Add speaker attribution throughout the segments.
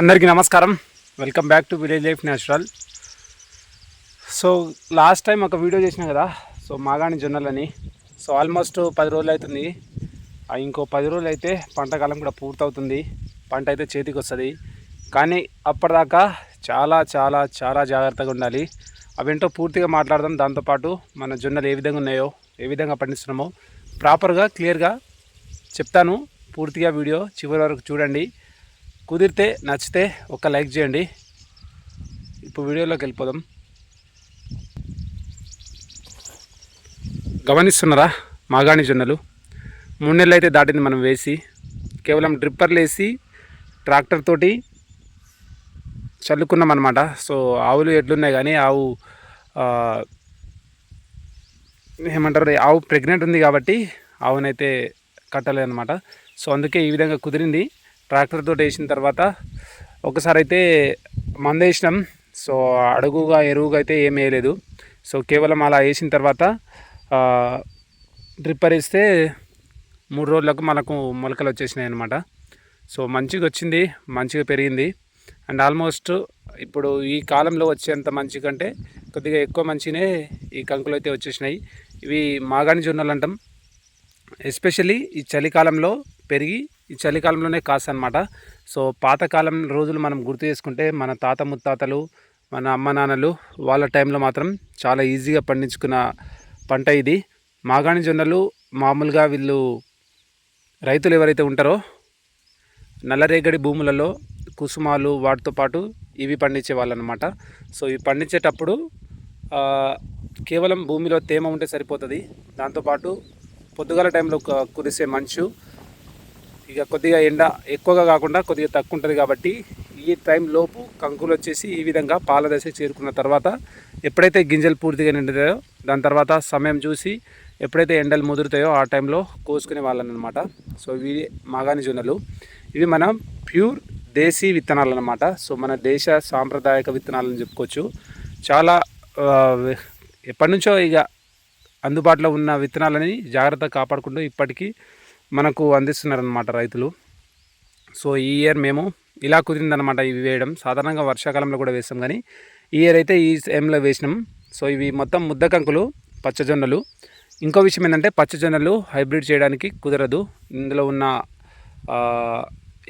Speaker 1: అందరికీ నమస్కారం. Welcome back to village life natural so last time ఒక వీడియో చేసిన కదా సో మాగాణి జొన్నలని సో ఆల్మోస్ట్ పది రోజులు అవుతుంది. ఇంకో పది రోజులు అయితే పంటకాలం కూడా పూర్తవుతుంది. పంట అయితే చేతికి వస్తుంది. కానీ అప్పటిదాకా చాలా చాలా చాలా జాగ్రత్తగా ఉండాలి. అవేంటో పూర్తిగా మాట్లాడదాం. దాంతోపాటు మన జొన్నలు ఏ విధంగా ఉన్నాయో ఏ విధంగా పండిస్తున్నామో ప్రాపర్గా క్లియర్గా చెప్తాను. పూర్తిగా వీడియో చివరి వరకు చూడండి. కుదిరితే నచ్చితే ఒక లైక్ చేయండి. ఇప్పుడు వీడియోలోకి వెళ్ళిపోదాం. గమనిస్తున్నారా? మాగాణి జొన్నలు. మూడు నెలలు అయితే దాటింది మనం వేసి కేవలం డ్రిప్పర్లు వేసి ట్రాక్టర్ తోటి చల్లుకున్నాం అనమాట సో ఆవులు ఎడ్లున్నాయి కానీ ఆవు ఏమంటారు ఆవు ప్రెగ్నెంట్ ఉంది కాబట్టి ఆవునైతే కట్టలేదు అనమాట సో అందుకే ఈ విధంగా కుదిరింది. ట్రాక్టర్ తోటి వేసిన తర్వాత ఒకసారి అయితే మంద వేసినాం. సో అడుగుగా ఎరువుగా అయితే ఏం వేయలేదు. సో కేవలం అలా వేసిన తర్వాత డ్రిప్పర్ వేస్తే మూడు రోజులకు మనకు మొలకలు వచ్చేసినాయి అనమాట సో మంచిగా వచ్చింది మంచిగా పెరిగింది. అండ్ ఆల్మోస్ట్ ఇప్పుడు ఈ కాలంలో వచ్చేంత మంచి కంటే కొద్దిగా ఎక్కువ మంచినే ఈ కంకులు అయితే వచ్చేసినాయి. ఇవి మాగాణి జొన్నలు అంటాం. ఎస్పెషల్లీ ఈ చలికాలంలో పెరిగి ఈ చలికాలంలోనే కాస్త అనమాట సో పాతకాలం రోజులు మనం గుర్తు చేసుకుంటే మన తాత ముత్తాతలు మన అమ్మ నాన్నలు వాళ్ళ టైంలో మాత్రం చాలా ఈజీగా పండించుకున్న పంట ఇది. మాగాణి జొన్నలు మామూలుగా వీళ్ళు రైతులు ఎవరైతే ఉంటారో నల్లరేగడి భూములలో కుసుమాలు వాటితో పాటు ఇవి పండించే వాళ్ళనమాట సో ఇవి పండించేటప్పుడు కేవలం భూమిలో తేమ ఉంటే సరిపోతుంది. దాంతోపాటు పొద్దుగాల టైంలో కురిసే మంచు ఇక కొద్దిగా ఎండ ఎక్కువగా కాకుండా కొద్దిగా తక్కువ ఉంటుంది కాబట్టి ఈ టైం లోపు కంకులు వచ్చేసి ఈ విధంగా పాల దశ చేరుకున్న తర్వాత ఎప్పుడైతే గింజలు పూర్తిగా నిండుతాయో దాని తర్వాత సమయం చూసి ఎప్పుడైతే ఎండలు ముదురుతాయో ఆ టైంలో కోసుకునే వాళ్ళని అనమాట సో ఇవి మాగాని జొన్నలు. ఇవి మనం ప్యూర్ దేశీ విత్తనాలు అనమాట సో మన దేశ సాంప్రదాయక విత్తనాలని చెప్పుకోవచ్చు. చాలా ఎప్పటి నుంచో ఇక అందుబాటులో ఉన్న విత్తనాలని జాగ్రత్తగా కాపాడుకుంటూ ఇప్పటికీ మనకు అందిస్తున్నారనమాట రైతులు. సో ఈ ఇయర్ మేము ఇలా కుదిరిందనమాట ఇవి వేయడం. సాధారణంగా వర్షాకాలంలో కూడా వేస్తాం కానీ ఈ ఇయర్ అయితే ఈ టైంలో వేసినాం. సో ఇవి మొత్తం ముద్ద కంకులు పచ్చజొన్నలు ఇంకో విషయం ఏంటంటే పచ్చజొన్నలు హైబ్రిడ్ చేయడానికి కుదరదు. ఇందులో ఉన్న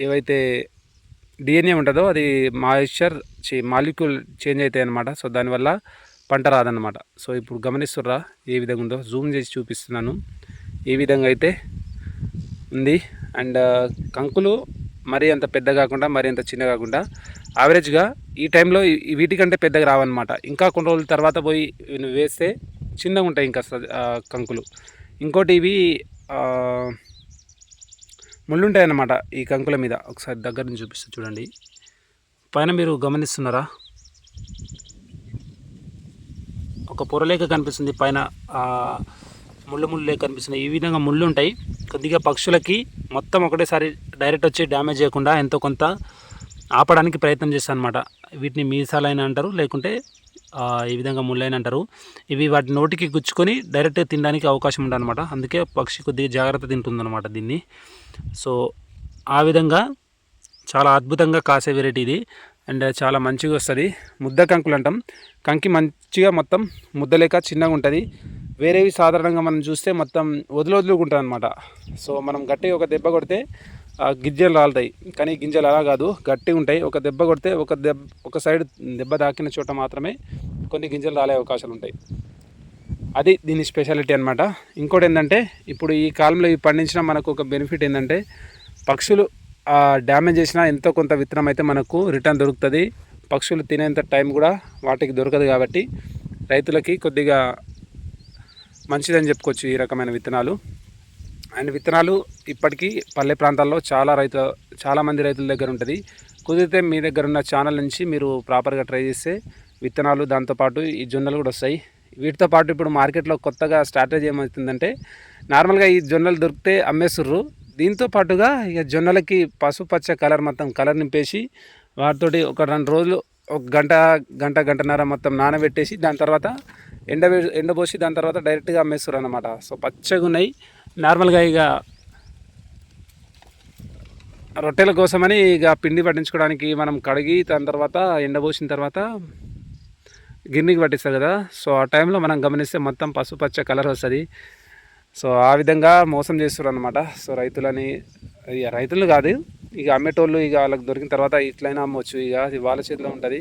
Speaker 1: ఏవైతే డిఎన్ఏ ఉంటుందో అది మాయిశ్చర్ చే మాలిక్యూల్ చేంజ్ అవుతాయి అనమాట సో దానివల్ల పంట రాదన్నమాట. సో ఇప్పుడు గమనిస్తుర్రా ఏ విధంగా ఉందో జూమ్ చేసి చూపిస్తున్నాను. ఏ విధంగా అయితే ఉంది. అండ్ కంకులు మరీ అంత పెద్ద కాకుండా మరీ అంత చిన్న కాకుండా యావరేజ్గా ఈ టైంలో వీటికంటే పెద్దగా రావన్నమాట. ఇంకా కొన్ని రోజుల తర్వాత పోయి వేస్తే చిన్నగా ఉంటాయి ఇంకా స- కంకులు. ఇంకోటి ఇవి ముళ్ళుంటాయి అన్నమాట ఈ కంకుల మీద. ఒకసారి దగ్గర నుంచి చూపిస్తూ చూడండి. పైన మీరు గమనిస్తున్నారా? ఒక పొరలేక కనిపిస్తుంది పైన ముళ్ళు ముళ్ళు లేక ఈ విధంగా ముళ్ళు ఉంటాయి కొద్దిగా పక్షులకి మొత్తం ఒకటేసారి డైరెక్ట్ వచ్చి డ్యామేజ్ చేయకుండా ఎంతో కొంత ఆపడానికి ప్రయత్నం చేస్తాను అనమాట వీటిని మీసాలైన అంటారు లేకుంటే ఈ విధంగా ముళ్ళైన అంటారు. ఇవి వాటి నోటికి గుచ్చుకొని డైరెక్ట్ తినడానికి అవకాశం ఉండనమాట అందుకే పక్షి కొద్దిగా జాగ్రత్త తింటుందన్నమాట దీన్ని. సో ఆ విధంగా చాలా అద్భుతంగా కాసే వెరైటీ ఇది. అండ్ చాలా మంచిగా వస్తుంది. ముద్ద కంకులు అంటాం. కంకి మంచిగా మొత్తం ముద్దలేక చిన్నగా ఉంటుంది. వేరేవి సాధారణంగా మనం చూస్తే మొత్తం వదిలి వదులుగా అనమాట సో మనం గట్టిగా ఒక దెబ్బ కొడితే గింజలు రాలుతాయి. కానీ గింజలు అలా కాదు. గట్టిగా ఉంటాయి. ఒక దెబ్బ కొడితే ఒక దెబ్బ ఒక సైడ్ దెబ్బ తాకిన చోట మాత్రమే కొన్ని గింజలు రాలే అవకాశాలు ఉంటాయి. అది దీని స్పెషాలిటీ అనమాట ఇంకోటి ఏంటంటే ఇప్పుడు ఈ కాలంలో ఇవి పండించిన మనకు ఒక బెనిఫిట్ ఏంటంటే పక్షులు డ్యామేజ్ చేసిన ఎంతో కొంత విత్తనం అయితే మనకు రిటర్న్ దొరుకుతుంది. పక్షులు తినేంత టైం కూడా వాటికి దొరకదు కాబట్టి రైతులకి కొద్దిగా మంచిదని చెప్పుకోవచ్చు ఈ రకమైన విత్తనాలు. అండ్ విత్తనాలు ఇప్పటికీ పల్లె ప్రాంతాల్లో చాలా రైతు చాలామంది రైతుల దగ్గర ఉంటుంది. కుదిరితే మీ దగ్గర ఉన్న ఛానల్ నుంచి మీరు ప్రాపర్గా ట్రై చేస్తే విత్తనాలు దాంతోపాటు ఈ జొన్నలు కూడా వస్తాయి. వీటితో పాటు ఇప్పుడు మార్కెట్లో కొత్తగా స్ట్రాటజీ ఏమవుతుందంటే నార్మల్గా ఈ జొన్నలు దొరికితే అమ్మేస్తుర్రు దీంతో పాటుగా ఇక జొన్నలకి పసుపచ్చ కలర్ మొత్తం కలర్ నింపేసి వాటితోటి ఒక రెండు రోజులు ఒక గంట గంట గంటన్నర మొత్తం నానబెట్టేసి దాని తర్వాత ఎండ ఎండబోసి దాని తర్వాత డైరెక్ట్గా అమ్మేస్తారు అనమాట సో పచ్చగా ఉన్నాయి నార్మల్గా ఇక రొట్టెల కోసమని ఇక పిండి పట్టించుకోవడానికి మనం కడిగి దాని తర్వాత ఎండబోసిన తర్వాత గిన్నెకి పట్టిస్తారు కదా. సో ఆ టైంలో మనం గమనిస్తే మొత్తం పసుపచ్చ కలర్ వస్తుంది. సో ఆ విధంగా మోసం చేస్తారు అనమాట సో రైతులని ఇక రైతులు కాదు ఇక అమ్మేటోళ్ళు ఇక వాళ్ళకి దొరికిన తర్వాత ఇట్లయినా అమ్మవచ్చు ఇక అది వాళ్ళ చేతిలో ఉంటుంది.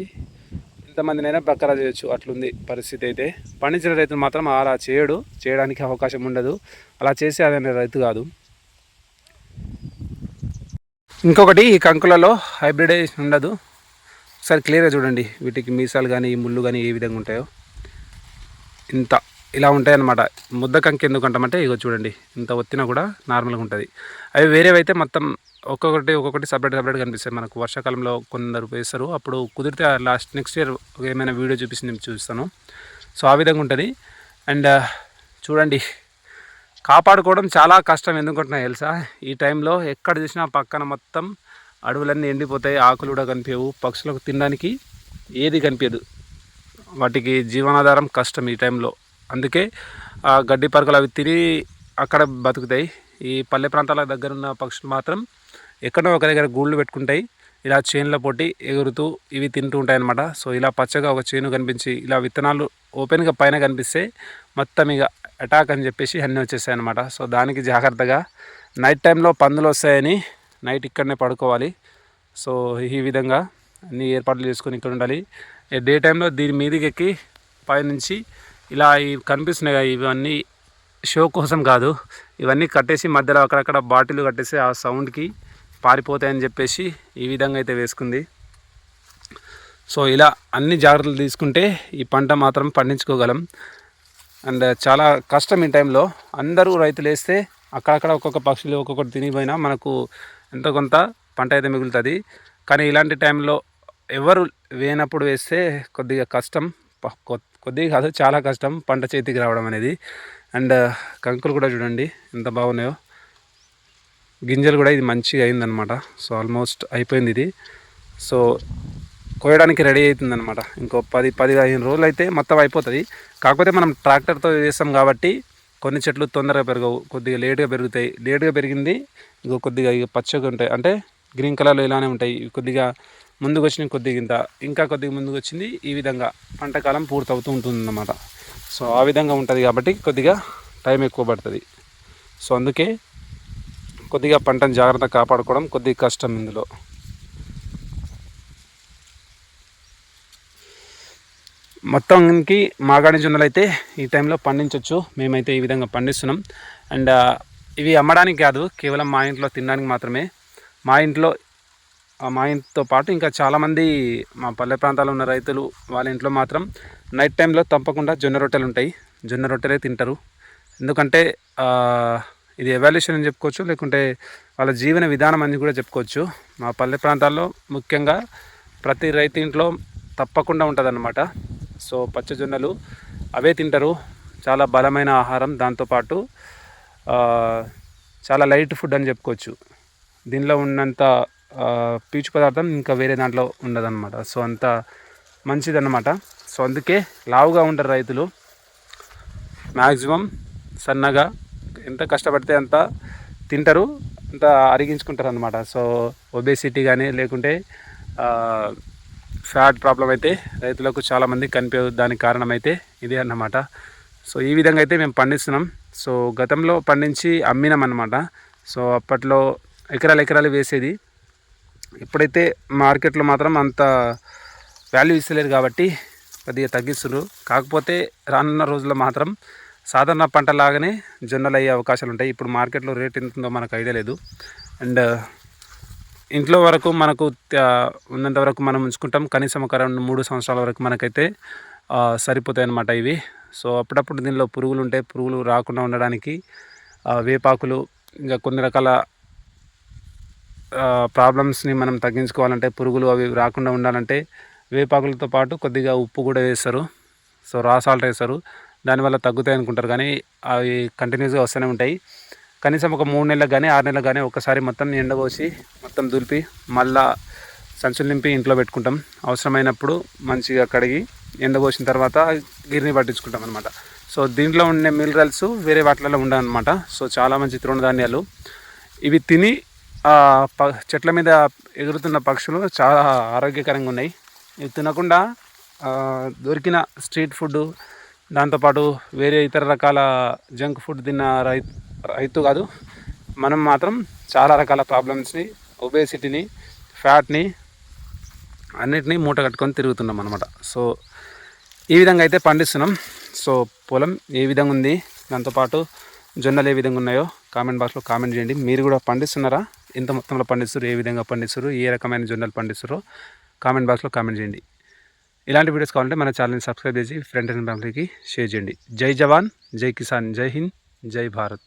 Speaker 1: ఎంతమందినైనా బక్కరా చేయొచ్చు అట్లుంది పరిస్థితి అయితే. పండించిన రైతులు మాత్రం అలా చేయడు చేయడానికి అవకాశం ఉండదు. అలా చేసే అదే రైతు కాదు. ఇంకొకటి ఈ కంకులలో హైబ్రిడైజేషన్ ఉండదు. ఒకసారి క్లియర్గా చూడండి వీటికి మీసాలు కానీ ముళ్ళు కానీ ఏ విధంగా ఉంటాయో. ఇంత ఇలా ఉంటాయన్నమాట. ముద్ద కంకి ఎందుకు అంటామంటే ఇగో చూడండి ఇంత ఒత్తినా కూడా నార్మల్గా ఉంటుంది. అవి వేరేవైతే మొత్తం ఒక్కొక్కటి ఒక్కొక్కటి సపరేట్ సపరేట్ కనిపిస్తాయి. మనకు వర్షాకాలంలో కొందరు వేస్తారు. అప్పుడు కుదిరితే లాస్ట్ నెక్స్ట్ ఇయర్ ఏమైనా వీడియో చూపిస్తే నేను చూస్తాను. సో ఆ విధంగా ఉంటుంది. అండ్ uh, చూడండి. కాపాడుకోవడం చాలా కష్టం. ఎందుకుంటున్నాయి తెలుసా? ఈ టైంలో ఎక్కడ చూసినా పక్కన మొత్తం అడవులన్నీ ఎండిపోతాయి. ఆకులు కూడా కనిపించవు. పక్షులకు తినడానికి ఏది కనిపించదు. వాటికి జీవనాధారం కష్టం ఈ టైంలో అందుకే ఆ గడ్డి పరకలు అవి తిని అక్కడ బతుకుతాయి. ఈ పల్లె ప్రాంతాల దగ్గర ఉన్న పక్షులు మాత్రం ఎక్కడో ఒక దగ్గర గూళ్ళు పెట్టుకుంటాయి. ఇలా చేనుల పొట్టి ఎగురుతూ ఇవి తింటూ ఉంటాయి అన్నమాట సో ఇలా పచ్చగా ఒక చేను కనిపించి ఇలా విత్తనాలు ఓపెన్గా పైన కనిపిస్తే మొత్తం ఇక అటాక్ అని చెప్పేసి అన్నీ వచ్చేస్తాయి అనమాట సో దానికి జాగ్రత్తగా నైట్ టైంలో పందులు వస్తాయని నైట్ ఇక్కడనే పడుకోవాలి. సో ఈ విధంగా అన్ని ఏర్పాట్లు చేసుకొని ఇక్కడ ఉండాలి. డే టైంలో దీని మీదకి ఎక్కి పైనుంచి ఇలా ఇవి కనిపిస్తున్నాయి ఇవన్నీ షో కోసం కాదు. ఇవన్నీ కట్టేసి మధ్యలో అక్కడక్కడ బాటిల్ కట్టేసి ఆ సౌండ్కి పారిపోతాయని చెప్పేసి ఈ విధంగా అయితే వేసుకుంది. సో ఇలా అన్ని జాగ్రత్తలు తీసుకుంటే ఈ పంట మాత్రం పండించుకోగలం. అండ్ చాలా కష్టం ఈ టైంలో. అందరూ రైతులు వేస్తే అక్కడక్కడ ఒక్కొక్క పక్షులు ఒక్కొక్కటి తినిపోయినా మనకు ఎంతో కొంత పంట అయితే మిగులుతుంది. కానీ ఇలాంటి టైంలో ఎవరు వేయనప్పుడు వేస్తే కొద్దిగా కష్టం. కొద్దిగా కాదు చాలా కష్టం పంట చేతికి రావడం అనేది. అండ్ కంకులు కూడా చూడండి ఎంత బాగున్నాయో. గింజలు కూడా ఇది మంచిగా అయిందనమాట సో ఆల్మోస్ట్ అయిపోయింది ఇది. సో కోయడానికి రెడీ అవుతుందన్నమాట. ఇంకో పది పది పదిహేను రోజులు అయితే మొత్తం అయిపోతుంది. కాకపోతే మనం ట్రాక్టర్తో చేస్తాం కాబట్టి కొన్ని చెట్లు తొందరగా పెరగవు. కొద్దిగా లేటుగా పెరుగుతాయి. లేటుగా పెరిగింది ఇంకో కొద్దిగా ఇక పచ్చగా ఉంటాయి. అంటే గ్రీన్ కలర్లో ఇలానే ఉంటాయి. కొద్దిగా ముందుకు వచ్చిన కొద్దిగా ఇంత. ఇంకా కొద్దిగా ముందుకు వచ్చింది. ఈ విధంగా పంటకాలం పూర్తవుతూ ఉంటుంది అనమాట సో ఆ విధంగా ఉంటుంది కాబట్టి కొద్దిగా టైం ఎక్కువ పడుతుంది. సో అందుకే కొద్దిగా పంటను జాగ్రత్తగా కాపాడుకోవడం కొద్దిగా కష్టం ఇందులో. మొత్తంకి మాగాడి జొన్నలు అయితే ఈ టైంలో పండించవచ్చు మేమైతే ఈ విధంగా పండిస్తున్నాం. అండ్ ఇవి అమ్మడానికి కాదు కేవలం మా ఇంట్లో తినడానికి మాత్రమే. మా ఇంట్లో మా ఇంటితో పాటు ఇంకా చాలామంది మా పల్లె ప్రాంతాల్లో ఉన్న రైతులు వాళ్ళ ఇంట్లో మాత్రం నైట్ టైంలో తప్పకుండా జొన్న రొట్టెలు ఉంటాయి. జొన్న రొట్టెలే తింటారు. ఎందుకంటే ఇది ఎవాల్యూషన్ అని చెప్పుకోవచ్చు లేకుంటే వాళ్ళ జీవన విధానం అని కూడా చెప్పుకోవచ్చు. మా పల్లె ప్రాంతాల్లో ముఖ్యంగా ప్రతి రైతు ఇంట్లో తప్పకుండా ఉంటుందన్నమాట. సో పచ్చజొన్నలు అవే తింటారు. చాలా బలమైన ఆహారం. దాంతోపాటు చాలా లైట్ ఫుడ్ అని చెప్పుకోవచ్చు. దీనిలో ఉన్నంత పీచు పదార్థం ఇంకా వేరే దాంట్లో ఉండదన్నమాట. సో అంత మంచిదన్నమాట. సో అందుకే లావుగా ఉంటారు రైతులు. మ్యాక్సిమం సన్నగా ఎంత కష్టపడితే అంత తింటారు అంత అరిగించుకుంటారు అనమాట సో ఒబేసిటీ కానీ లేకుంటే ఫ్యాట్ ప్రాబ్లం అయితే రైతులకు చాలామంది కనిపే దానికి కారణం అయితే ఇదే అన్నమాట. సో ఈ విధంగా అయితే మేము పండిస్తున్నాం. సో గతంలో పండించి అమ్మినాం అన్నమాట సో అప్పట్లో ఎకరాలు ఎకరాలు వేసేది. ఇప్పుడైతే మార్కెట్లో మాత్రం అంత వాల్యూ ఇస్తలేరు కాబట్టి కొద్దిగా తగ్గిస్తున్నారు కాకపోతే రానున్న రోజుల్లో మాత్రం సాధారణ పంటలాగానే జొన్నలు అయ్యే అవకాశాలు ఉంటాయి. ఇప్పుడు మార్కెట్లో రేట్ ఎంత ఉందో మనకు ఐడియా లేదు. అండ్ ఇంట్లో వరకు మనకు త- ఉన్నంత వరకు మనం ఉంచుకుంటాం. కనీసం ఒక రెండు మూడు సంవత్సరాల వరకు మనకైతే సరిపోతాయి అన్నమాట ఇవి. సో అప్పుడప్పుడు దీనిలో పురుగులు ఉంటాయి పురుగులు రాకుండా ఉండడానికి వేపాకులు ఇంకా కొన్ని రకాల ప్రాబ్లమ్స్ని మనం తగ్గించుకోవాలంటే పురుగులు అవి రాకుండా ఉండాలంటే వేపాకులతో పాటు కొద్దిగా ఉప్పు కూడా వేస్తారు. సో రా సాల్ట్ వేస్తారు. దానివల్ల తగ్గుతాయి అనుకుంటారు. కానీ అవి కంటిన్యూస్గా వస్తూనే ఉంటాయి. కనీసం ఒక మూడు నెలలకు కానీ ఆరు నెలలకు కానీ ఒకసారి మొత్తం ఎండబోసి మొత్తం దులిపి మళ్ళా సంచులు నింపి ఇంట్లో పెట్టుకుంటాం. అవసరమైనప్పుడు మంచిగా కడిగి ఎండబోసిన తర్వాత గిరిని పట్టించుకుంటాం అనమాట సో దీంట్లో ఉండే మినరల్స్ వేరే వాటిలలో ఉండవన్నమాట. సో చాలా మంచి తృణధాన్యాలు. ఇవి తిని ప చెట్ల మీద ఎగురుతున్న పక్షులు చాలా ఆరోగ్యకరంగా ఉన్నాయి. ఇవి తినకుండా దొరికిన స్ట్రీట్ ఫుడ్ దాంతోపాటు వేరే ఇతర రకాల జంక్ ఫుడ్ తిన్న రై రైతు కాదు. మనం మాత్రం చాలా రకాల ప్రాబ్లమ్స్ని ఒబేసిటీని ఫ్యాట్ని అన్నిటినీ మూట కట్టుకొని తిరుగుతున్నాం అనమాట సో ఈ విధంగా అయితే పండిస్తున్నాం. సో పొలం ఏ విధంగా ఉంది దాంతోపాటు జొన్నలు ఏ విధంగా ఉన్నాయో కామెంట్ బాక్స్లో కామెంట్ చేయండి. మీరు కూడా పండిస్తున్నారా? ఎంత మొత్తంలో పండిస్తారు ఏ విధంగా పండిస్తారు ఏ రకమైన జొన్నలు పండిస్తారో కామెంట్ బాక్స్లో కామెంట్ చేయండి. ఇలాంటి వీడియోస్ కావాలంటే మన ఛానల్ని సబ్స్క్రైబ్ చేసి ఫ్రెండ్స్ అండ్ ఫ్యామిలీకి షేర్ చేయండి. జై జవాన్ జై కిసాన్ జై హింద్ జై భారత్.